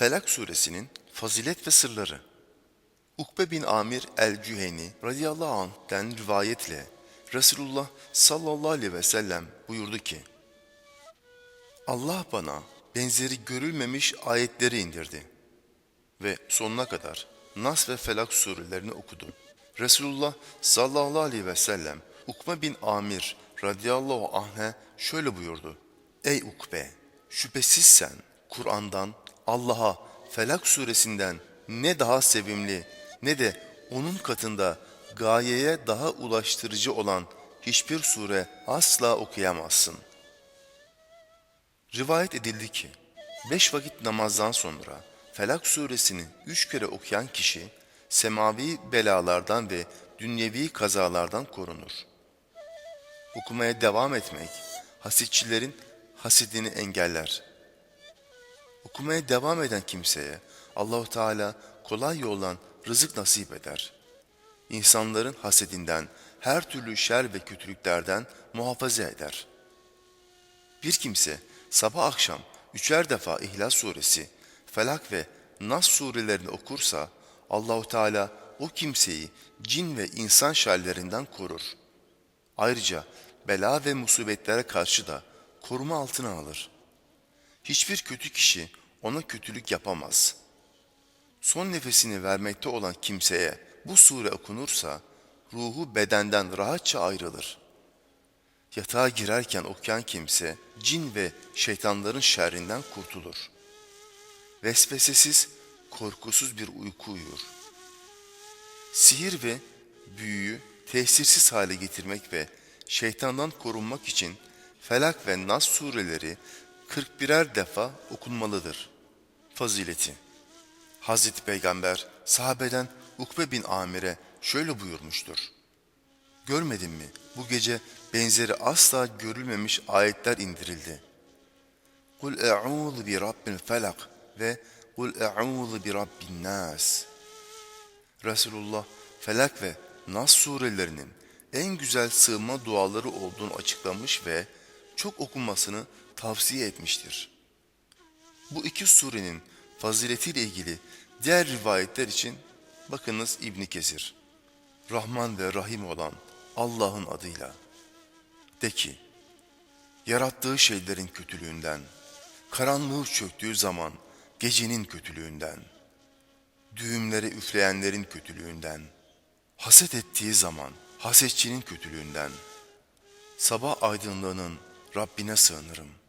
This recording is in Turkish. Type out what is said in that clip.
Felak suresinin fazilet ve sırları. Ukbe bin Amir el-Cüheni radıyallahu anh'ten rivayetle Resulullah sallallahu aleyhi ve sellem buyurdu ki Allah bana benzeri görülmemiş ayetleri indirdi ve sonuna kadar Nas ve Felak surelerini okudu. Resulullah sallallahu aleyhi ve sellem Ukbe bin Amir radıyallahu anh'e şöyle buyurdu. Ey Ukbe! Şüphesiz sen Kur'an'dan Allah'a Felak suresinden ne daha sevimli ne de onun katında gayeye daha ulaştırıcı olan hiçbir sure asla okuyamazsın. Rivayet edildi ki, beş vakit namazdan sonra Felak suresini üç kere okuyan kişi, semavi belalardan ve dünyevi kazalardan korunur. Okumaya devam etmek, hasitçilerin hasidini engeller. Okumaya devam eden kimseye Allahu Teala kolay yoldan rızık nasip eder. İnsanların hasedinden, her türlü şer ve kötülüklerden muhafaza eder. Bir kimse sabah akşam üçer defa İhlas suresi, Felak ve Nas surelerini okursa Allahu Teala o kimseyi cin ve insan şerlerinden korur. Ayrıca bela ve musibetlere karşı da koruma altına alır. Hiçbir kötü kişi ona kötülük yapamaz. Son nefesini vermekte olan kimseye bu sure okunursa ruhu bedenden rahatça ayrılır. Yatağa girerken okuyan kimse cin ve şeytanların şerrinden kurtulur. Vesvesesiz, korkusuz bir uyku uyur. Sihir ve büyüyü tesirsiz hale getirmek ve şeytandan korunmak için Felak ve Nas sureleri 41'er defa okunmalıdır. Fazileti Hazreti Peygamber sahabeden Ukbe bin Amir'e şöyle buyurmuştur. Görmedin mi bu gece benzeri asla görülmemiş ayetler indirildi. Kul e'udhu bi rabbil felak ve Kul e'udhu bi rabbin nas. Resulullah Felak ve Nas surelerinin en güzel sığınma duaları olduğunu açıklamış ve çok okunmasını tavsiye etmiştir. Bu iki surenin faziletiyle ilgili diğer rivayetler için bakınız İbni Kesir. Rahman ve Rahim olan Allah'ın adıyla. De ki, yarattığı şeylerin kötülüğünden, karanlığı çöktüğü zaman gecenin kötülüğünden, düğümleri üfleyenlerin kötülüğünden, haset ettiği zaman hasetçinin kötülüğünden, sabah aydınlığının Rabbine sığınırım.